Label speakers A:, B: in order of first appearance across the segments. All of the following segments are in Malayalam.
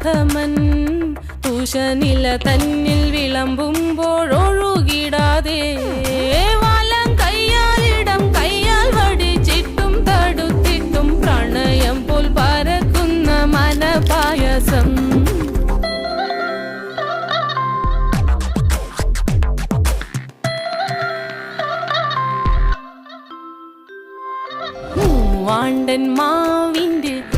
A: പ്രഥമൻ തുഷനില തന്നിൽ വിളമ്പുമ്പോഴൊഴുകിടാതെ വലം കയ്യാലിടം കയ്യാൽ കുളിര്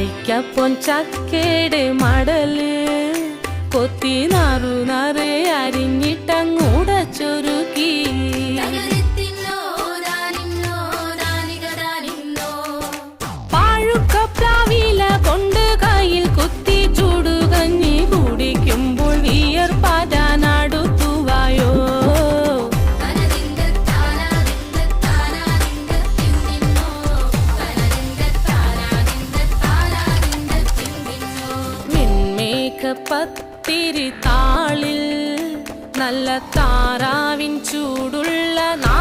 A: വരിക്കപ്പൊൻ ചക്കേടെ മടൽ കൊത്തി നാറു നറേ അരിഞ്ഞിട്ടങ്ങൂടച്ചൊരുക്കി
B: തകരത്തിന്നോ
A: നിനക്ക് പത്തിരി താളിൽ നല്ല താറാവിൻ ചൂടുള്ള നാ